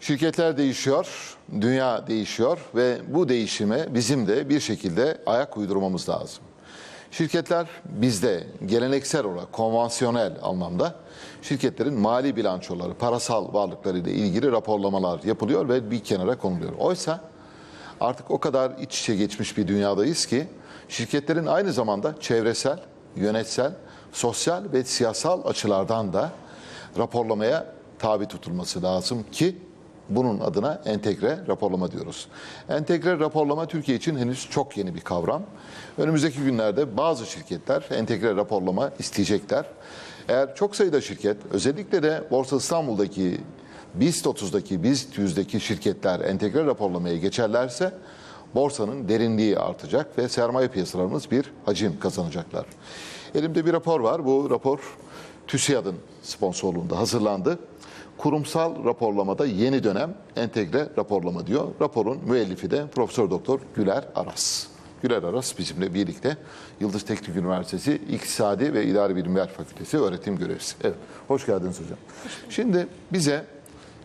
Şirketler değişiyor, dünya değişiyor ve bu değişime bizim de bir şekilde ayak uydurmamız lazım. Şirketler bizde geleneksel olarak konvansiyonel anlamda şirketlerin mali bilançoları, parasal varlıkları ile ilgili raporlamalar yapılıyor ve bir kenara konuluyor. Oysa artık o kadar iç içe geçmiş bir dünyadayız ki şirketlerin aynı zamanda çevresel, yönetsel, sosyal ve siyasal açılardan da raporlamaya tabi tutulması lazım ki bunun adına entegre raporlama diyoruz. Entegre raporlama Türkiye için henüz çok yeni bir kavram. Önümüzdeki günlerde bazı şirketler entegre raporlama isteyecekler. Eğer çok sayıda şirket, özellikle de Borsa İstanbul'daki BIST 30'daki, BIST 100'deki şirketler entegre raporlamaya geçerlerse borsanın derinliği artacak ve sermaye piyasalarımız bir hacim kazanacaklar. Elimde bir rapor var. Bu rapor TÜSİAD'ın sponsorluğunda hazırlandı. Kurumsal raporlamada yeni dönem entegre raporlama diyor. Raporun müellifi de Profesör Doktor Güler Aras. Güler Aras bizimle birlikte Yıldız Teknik Üniversitesi İktisadi ve İdari Bilimler Fakültesi öğretim görevlisi. Evet, hoş geldiniz hocam. Şimdi bize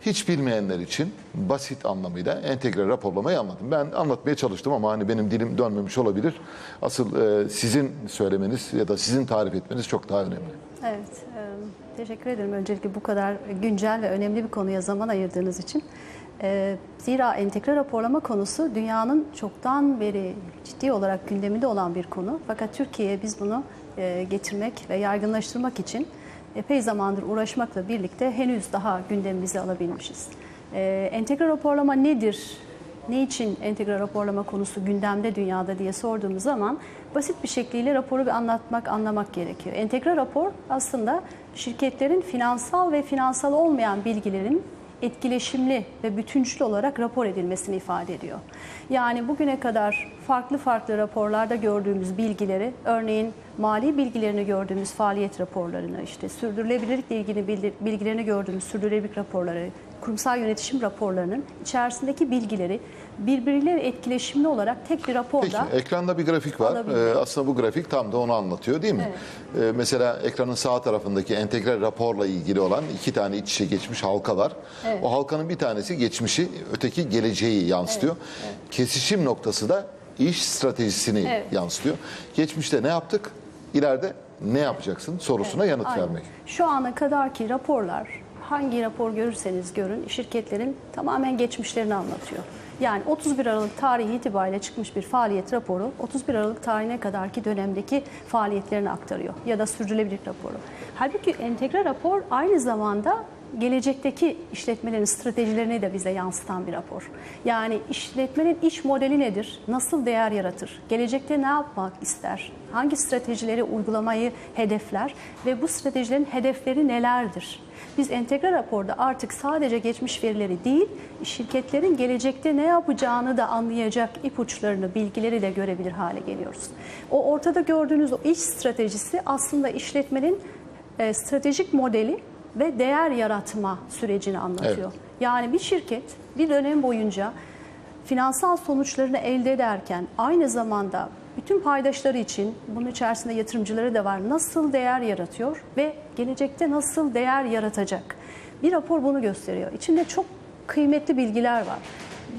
hiç bilmeyenler için basit anlamıyla entegre raporlamayı anlattım. Ben anlatmaya çalıştım ama hani benim dilim dönmemiş olabilir. Asıl e, sizin söylemeniz ya da sizin tarif etmeniz çok daha önemli. Evet, teşekkür ederim öncelikle bu kadar güncel ve önemli bir konuya zaman ayırdığınız için. E, zira entegre raporlama konusu dünyanın çoktan beri ciddi olarak gündeminde olan bir konu. Fakat Türkiye'ye biz bunu e, getirmek ve yaygınlaştırmak için epey zamandır uğraşmakla birlikte henüz daha gündemimize alabilmişiz. E, entegre raporlama nedir? Ne için entegre raporlama konusu gündemde dünyada diye sorduğumuz zaman basit bir şekliyle raporu bir anlatmak, anlamak gerekiyor. Entegre rapor aslında şirketlerin finansal ve finansal olmayan bilgilerin etkileşimli ve bütüncül olarak rapor edilmesini ifade ediyor. Yani bugüne kadar farklı farklı raporlarda gördüğümüz bilgileri, örneğin mali bilgilerini gördüğümüz faaliyet raporlarını, işte sürdürülebilirlikle ilgili bilgilerini gördüğümüz sürdürülebilirlik raporları, kurumsal yönetişim raporlarının içerisindeki bilgileri birbirleriyle etkileşimli olarak tek bir raporda Peki ekranda bir grafik var. Ee, aslında bu grafik tam da onu anlatıyor değil mi? Ee, mesela ekranın sağ tarafındaki entegre raporla ilgili olan iki tane iç içe geçmiş halka var. Evet. O halkanın bir tanesi geçmişi, öteki geleceği yansıtıyor. Kesişim noktası da iş stratejisini Evet. yansıtıyor. Geçmişte ne yaptık? İleride ne yapacaksın sorusuna yanıt Aynen. vermek. Şu ana kadarki raporlar hangi rapor görürseniz görün şirketlerin tamamen geçmişlerini anlatıyor. Yani 31 Aralık tarihi itibariyle çıkmış bir faaliyet raporu 31 Aralık tarihine kadarki dönemdeki faaliyetlerini aktarıyor ya da sürdürülebilirlik raporu. Halbuki entegre rapor aynı zamanda gelecekteki işletmelerin stratejilerini de bize yansıtan bir rapor. Yani işletmenin iş modeli nedir? Nasıl değer yaratır? Gelecekte ne yapmak ister? Hangi stratejileri uygulamayı hedefler ve bu stratejilerin hedefleri nelerdir? Biz entegre raporda artık sadece geçmiş verileri değil, şirketlerin gelecekte ne yapacağını da anlayacak ipuçlarını, bilgileri de görebilir hale geliyoruz. O ortada gördüğünüz o iş stratejisi aslında işletmenin e, stratejik modeli ve değer yaratma sürecini anlatıyor. Evet. Yani bir şirket bir dönem boyunca finansal sonuçlarını elde ederken aynı zamanda bütün paydaşları için bunun içerisinde yatırımcıları da var. Nasıl değer yaratıyor ve gelecekte nasıl değer yaratacak? Bir rapor bunu gösteriyor. İçinde çok kıymetli bilgiler var.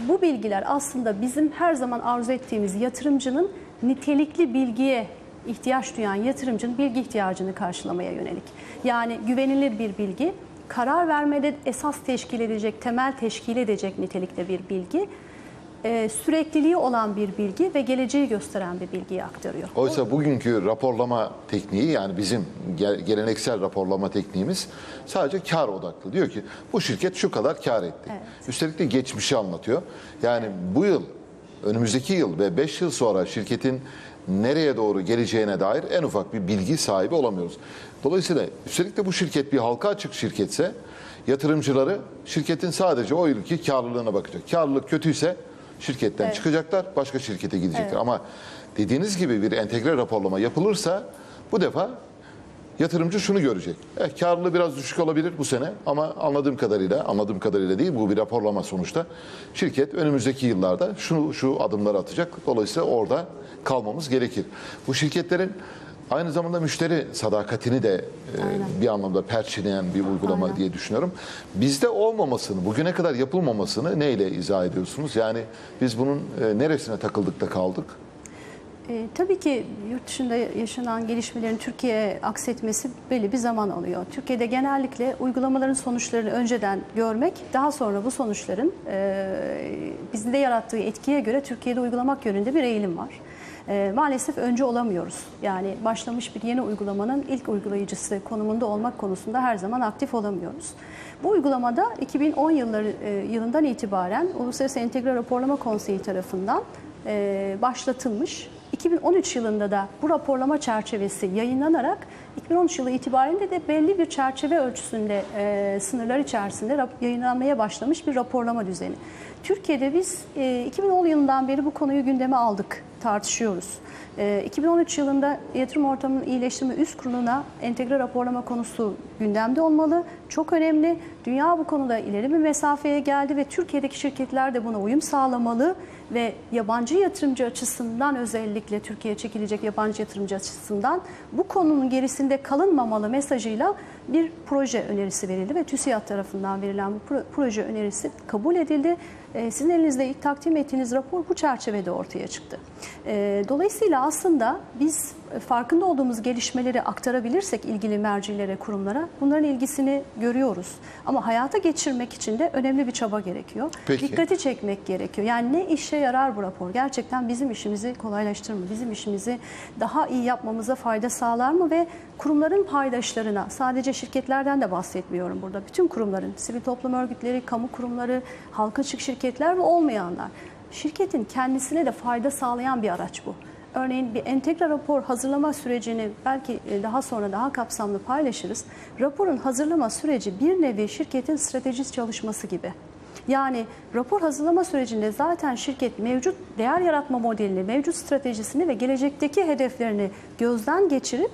Bu bilgiler aslında bizim her zaman arzu ettiğimiz yatırımcının nitelikli bilgiye ihtiyaç duyan yatırımcının bilgi ihtiyacını karşılamaya yönelik. Yani güvenilir bir bilgi, karar vermede esas teşkil edecek, temel teşkil edecek nitelikte bir bilgi, e, sürekliliği olan bir bilgi ve geleceği gösteren bir bilgiyi aktarıyor. Oysa bugünkü raporlama tekniği yani bizim gel- geleneksel raporlama tekniğimiz sadece kar odaklı. Diyor ki bu şirket şu kadar kar etti. Evet. Üstelik de geçmişi anlatıyor. Yani bu yıl, önümüzdeki yıl ve 5 yıl sonra şirketin nereye doğru geleceğine dair en ufak bir bilgi sahibi olamıyoruz. Dolayısıyla üstelik de bu şirket bir halka açık şirketse yatırımcıları şirketin sadece o yılki karlılığına bakacak. Karlılık kötüyse şirketten Evet. çıkacaklar, başka şirkete gidecekler. Evet. Ama dediğiniz gibi bir entegre raporlama yapılırsa bu defa yatırımcı şunu görecek. Eh, karlılığı biraz düşük olabilir bu sene ama anladığım kadarıyla, anladığım kadarıyla değil bu bir raporlama sonuçta. Şirket önümüzdeki yıllarda şu şu adımları atacak. Dolayısıyla orada kalmamız gerekir. Bu şirketlerin Aynı zamanda müşteri sadakatini de e, bir anlamda perçinleyen bir uygulama Aynen. diye düşünüyorum. Bizde olmamasını, bugüne kadar yapılmamasını neyle izah ediyorsunuz? Yani biz bunun e, neresine takıldık da kaldık? E, tabii ki yurt dışında yaşanan gelişmelerin Türkiye'ye aksetmesi belli bir zaman alıyor. Türkiye'de genellikle uygulamaların sonuçlarını önceden görmek, daha sonra bu sonuçların e, bizde yarattığı etkiye göre Türkiye'de uygulamak yönünde bir eğilim var. E, maalesef önce olamıyoruz. Yani başlamış bir yeni uygulamanın ilk uygulayıcısı konumunda olmak konusunda her zaman aktif olamıyoruz. Bu uygulamada 2010 yılları, e, yılından itibaren Uluslararası Entegre Raporlama Konseyi tarafından e, başlatılmış. 2013 yılında da bu raporlama çerçevesi yayınlanarak 2013 yılı itibariyle de belli bir çerçeve ölçüsünde e, sınırlar içerisinde yayınlanmaya başlamış bir raporlama düzeni. Türkiye'de biz e, 2010 yılından beri bu konuyu gündeme aldık, tartışıyoruz. E, 2013 yılında yatırım ortamının iyileştirme üst kuruluna entegre raporlama konusu gündemde olmalı. Çok önemli. Dünya bu konuda ileri bir mesafeye geldi ve Türkiye'deki şirketler de buna uyum sağlamalı ve yabancı yatırımcı açısından özellikle Türkiye'ye çekilecek yabancı yatırımcı açısından bu konunun gerisinde kalınmamalı mesajıyla bir proje önerisi verildi ve TÜSİAD tarafından verilen bu pro- proje önerisi kabul edildi. Ee, Sizin elinizde ilk takdim ettiğiniz rapor bu çerçevede ortaya çıktı. Ee, Dolayısıyla aslında biz farkında olduğumuz gelişmeleri aktarabilirsek ilgili mercilere, kurumlara bunların ilgisini görüyoruz. Ama hayata geçirmek için de önemli bir çaba gerekiyor. Peki. Dikkati çekmek gerekiyor. Yani ne işe yarar bu rapor? Gerçekten bizim işimizi kolaylaştırır mı? Bizim işimizi daha iyi yapmamıza fayda sağlar mı? Ve kurumların paydaşlarına, sadece şirketlerden de bahsetmiyorum burada. Bütün kurumların, sivil toplum örgütleri, kamu kurumları, halka açık şirketler ve olmayanlar. Şirketin kendisine de fayda sağlayan bir araç bu. Örneğin bir entegre rapor hazırlama sürecini belki e, daha sonra daha kapsamlı paylaşırız. Raporun hazırlama süreci bir nevi şirketin stratejik çalışması gibi. Yani rapor hazırlama sürecinde zaten şirket mevcut değer yaratma modelini, mevcut stratejisini ve gelecekteki hedeflerini gözden geçirip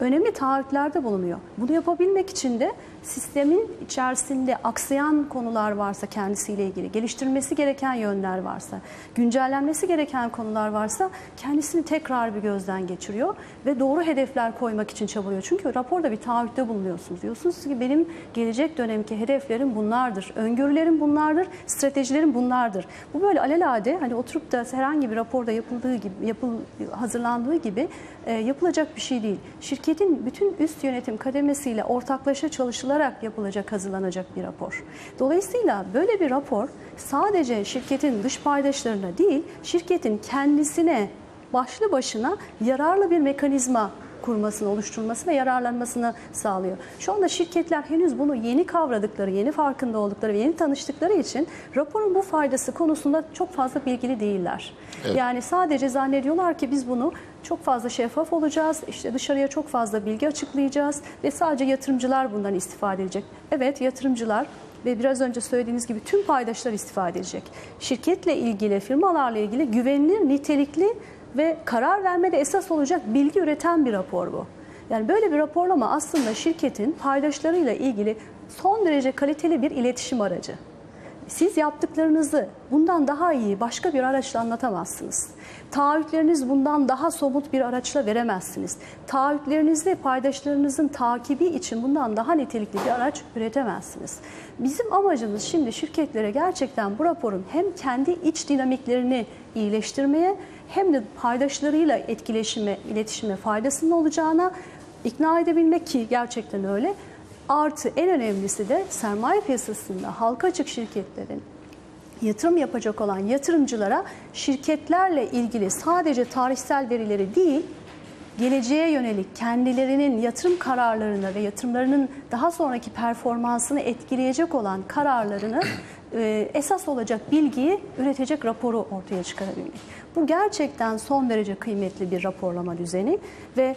önemli taahhütlerde bulunuyor. Bunu yapabilmek için de sistemin içerisinde aksayan konular varsa kendisiyle ilgili, geliştirilmesi gereken yönler varsa, güncellenmesi gereken konular varsa kendisini tekrar bir gözden geçiriyor ve doğru hedefler koymak için çabalıyor. Çünkü raporda bir taahhütte bulunuyorsunuz. Diyorsunuz ki benim gelecek dönemki hedeflerim bunlardır, öngörülerim bunlardır, stratejilerim bunlardır. Bu böyle alelade hani oturup da herhangi bir raporda yapıldığı gibi, yapıl, hazırlandığı gibi e, yapılacak bir şey değil. Şirketin bütün üst yönetim kademesiyle ortaklaşa çalışılarak yapılacak, hazırlanacak bir rapor. Dolayısıyla böyle bir rapor sadece şirketin dış paydaşlarına değil, şirketin kendisine başlı başına yararlı bir mekanizma kurmasını, oluşturmasını ve yararlanmasını sağlıyor. Şu anda şirketler henüz bunu yeni kavradıkları, yeni farkında oldukları ve yeni tanıştıkları için raporun bu faydası konusunda çok fazla bilgili değiller. Evet. Yani sadece zannediyorlar ki biz bunu çok fazla şeffaf olacağız, işte dışarıya çok fazla bilgi açıklayacağız ve sadece yatırımcılar bundan istifade edecek. Evet yatırımcılar ve biraz önce söylediğiniz gibi tüm paydaşlar istifade edecek. Şirketle ilgili, firmalarla ilgili güvenilir, nitelikli ve karar vermede esas olacak bilgi üreten bir rapor bu. Yani böyle bir raporlama aslında şirketin paydaşlarıyla ilgili son derece kaliteli bir iletişim aracı. Siz yaptıklarınızı bundan daha iyi başka bir araçla anlatamazsınız. Taahhütleriniz bundan daha somut bir araçla veremezsiniz. Taahhütlerinizde paydaşlarınızın takibi için bundan daha nitelikli bir araç üretemezsiniz. Bizim amacımız şimdi şirketlere gerçekten bu raporun hem kendi iç dinamiklerini iyileştirmeye hem de paydaşlarıyla etkileşime, iletişime faydasının olacağına ikna edebilmek ki gerçekten öyle. Artı en önemlisi de sermaye piyasasında halka açık şirketlerin yatırım yapacak olan yatırımcılara şirketlerle ilgili sadece tarihsel verileri değil, geleceğe yönelik kendilerinin yatırım kararlarını ve yatırımlarının daha sonraki performansını etkileyecek olan kararlarını e, esas olacak bilgiyi üretecek raporu ortaya çıkarabilmek. Bu gerçekten son derece kıymetli bir raporlama düzeni ve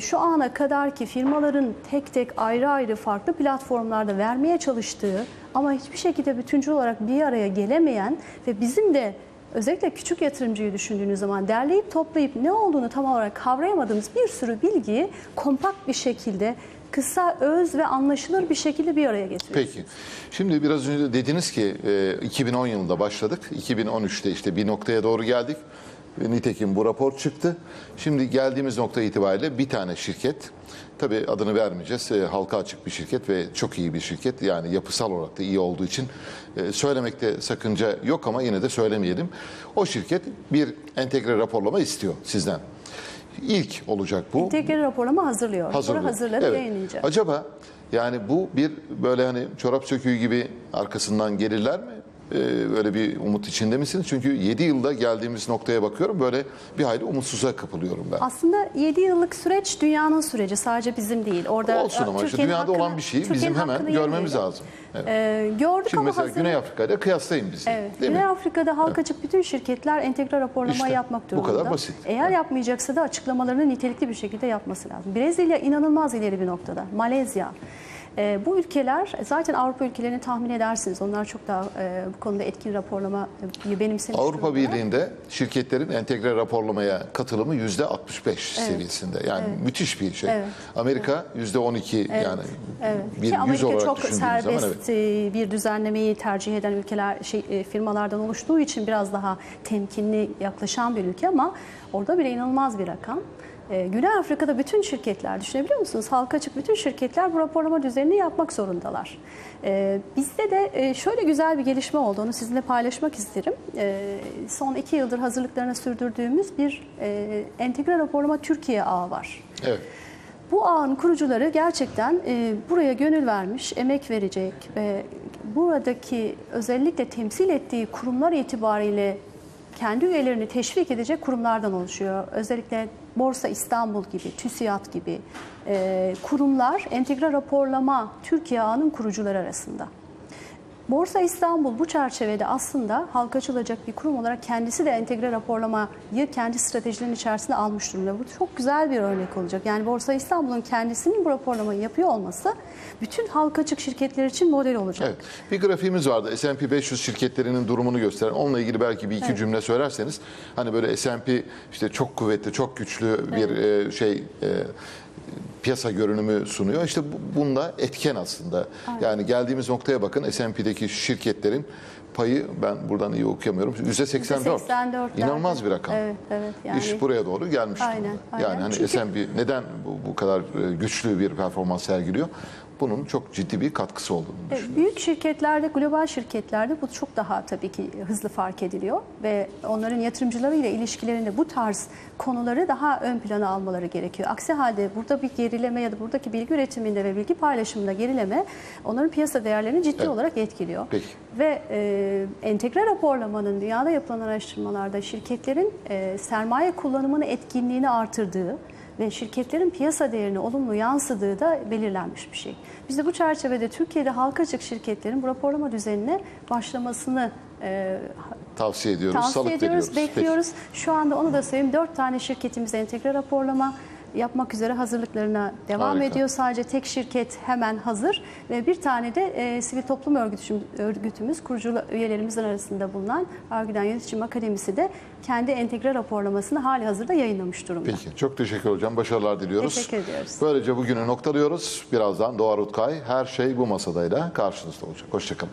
şu ana kadar ki firmaların tek tek ayrı ayrı farklı platformlarda vermeye çalıştığı ama hiçbir şekilde bütüncül olarak bir araya gelemeyen ve bizim de özellikle küçük yatırımcıyı düşündüğünüz zaman derleyip toplayıp ne olduğunu tam olarak kavrayamadığımız bir sürü bilgiyi kompakt bir şekilde kısa, öz ve anlaşılır bir şekilde bir araya getiriyoruz. Peki. Şimdi biraz önce dediniz ki e, 2010 yılında başladık. 2013'te işte bir noktaya doğru geldik. Nitekim bu rapor çıktı. Şimdi geldiğimiz nokta itibariyle bir tane şirket, tabii adını vermeyeceğiz, e, halka açık bir şirket ve çok iyi bir şirket. Yani yapısal olarak da iyi olduğu için e, söylemekte sakınca yok ama yine de söylemeyelim. O şirket bir entegre raporlama istiyor sizden. İlk olacak bu. Entegre raporlama hazırlıyor. Hazırlıyor. hazırladı Evet. yayınlayacak. Acaba yani bu bir böyle hani çorap söküğü gibi arkasından gelirler mi? Ee, öyle bir umut içinde misiniz? Çünkü 7 yılda geldiğimiz noktaya bakıyorum böyle bir hayli umutsuzluğa kapılıyorum ben. Aslında 7 yıllık süreç dünyanın süreci sadece bizim değil. Orada Olsun ama işte dünyada olan hakkını- bir şeyi Türkiye'nin bizim hemen görmemiz yemeyelim. lazım. Evet. Ee, gördük Şimdi ama mesela hazır- Güney Afrika ile kıyaslayın bizi. Evet. Değil Güney mi? Afrika'da halka açık bütün şirketler entegre raporlama İşte, yapmak bu durumunda. kadar basit. Eğer yapmayacaksa da açıklamalarını nitelikli bir şekilde yapması lazım. Brezilya inanılmaz ileri bir noktada. Malezya. Ee, bu ülkeler zaten Avrupa ülkelerini tahmin edersiniz. Onlar çok daha e, bu konuda etkin raporlama e, benimsemiş Avrupa. Birliği'nde şirketlerin entegre raporlamaya katılımı yüzde 65 seviyesinde. Yani müthiş bir şey. Evet. Amerika yüzde 12 yani Evet. bir Ki yüz olarak çok serbest zaman evet. e, bir düzenlemeyi tercih eden ülkeler şey e, firmalardan oluştuğu için biraz daha temkinli yaklaşan bir ülke ama orada bile inanılmaz bir rakam. E, Güney Afrika'da bütün şirketler düşünebiliyor musunuz? Halka açık bütün şirketler bu raporlama düzenini yapmak zorundalar. E, bizde de e, şöyle güzel bir gelişme oldu. Onu sizinle paylaşmak isterim. E, son iki yıldır hazırlıklarını sürdürdüğümüz bir e, entegre raporlama Türkiye ağı var. Evet. Bu ağın kurucuları gerçekten e, buraya gönül vermiş, emek verecek ve buradaki özellikle temsil ettiği kurumlar itibariyle kendi üyelerini teşvik edecek kurumlardan oluşuyor. Özellikle Borsa İstanbul gibi, TÜSİAD gibi e, kurumlar entegre raporlama Türkiye ağının kurucuları arasında. Borsa İstanbul bu çerçevede aslında halka açılacak bir kurum olarak kendisi de entegre raporlamayı kendi stratejilerinin içerisine almış durumda. Bu çok güzel bir örnek olacak. Yani Borsa İstanbul'un kendisinin bu raporlamayı yapıyor olması bütün halka açık şirketler için model olacak. Evet. Bir grafiğimiz vardı. S&P 500 şirketlerinin durumunu gösteren. Onunla ilgili belki bir iki cümle söylerseniz. Hani böyle S&P işte çok kuvvetli, çok güçlü bir e, şey e, piyasa görünümü sunuyor. İşte bu, bunda etken aslında. Yani geldiğimiz noktaya bakın S&P'deki şirketlerin payı ben buradan iyi okuyamıyorum. %84. %84 İnanılmaz bir rakam. Evet, evet. Yani İş buraya doğru gelmiş Aynen, durumda. aynen. Yani hani Çünkü- S&P neden bu, bu kadar e, güçlü bir performans sergiliyor? Bunun çok ciddi bir katkısı olduğunu düşünüyorum. E, Büyük şirketlerde, global şirketlerde bu çok daha tabii ki hızlı fark ediliyor ve onların yatırımcılarıyla ilişkilerinde bu tarz konuları daha ön plana almaları gerekiyor. Aksi halde burada bir gerileme ya da buradaki bilgi üretiminde ve bilgi paylaşımında gerileme onların piyasa değerlerini ciddi Evet. olarak etkiliyor. Peki. Ve e, entegre raporlamanın dünyada yapılan araştırmalarda şirketlerin e, sermaye kullanımını etkinliğini artırdığı ve şirketlerin piyasa değerini olumlu yansıdığı da belirlenmiş bir şey. Biz de bu çerçevede Türkiye'de halka açık şirketlerin bu raporlama düzenine başlamasını e, Tavsiye ediyoruz, tavsiye ediyoruz, bekliyoruz. Şu anda onu da söyleyeyim. Dört tane şirketimiz entegre raporlama yapmak üzere hazırlıklarına devam Harika. ediyor. Sadece tek şirket hemen hazır ve bir tane de e, sivil toplum örgütümüz, örgütümüz kurucu üyelerimizin arasında bulunan Argüden Yönetim Akademisi de kendi entegre raporlamasını hali hazırda yayınlamış durumda. Peki, çok teşekkür hocam. Başarılar diliyoruz. Teşekkür ediyoruz. Böylece bugünü noktalıyoruz. Birazdan Doğa Rutkay, her şey bu masadayla karşınızda olacak. Hoşçakalın.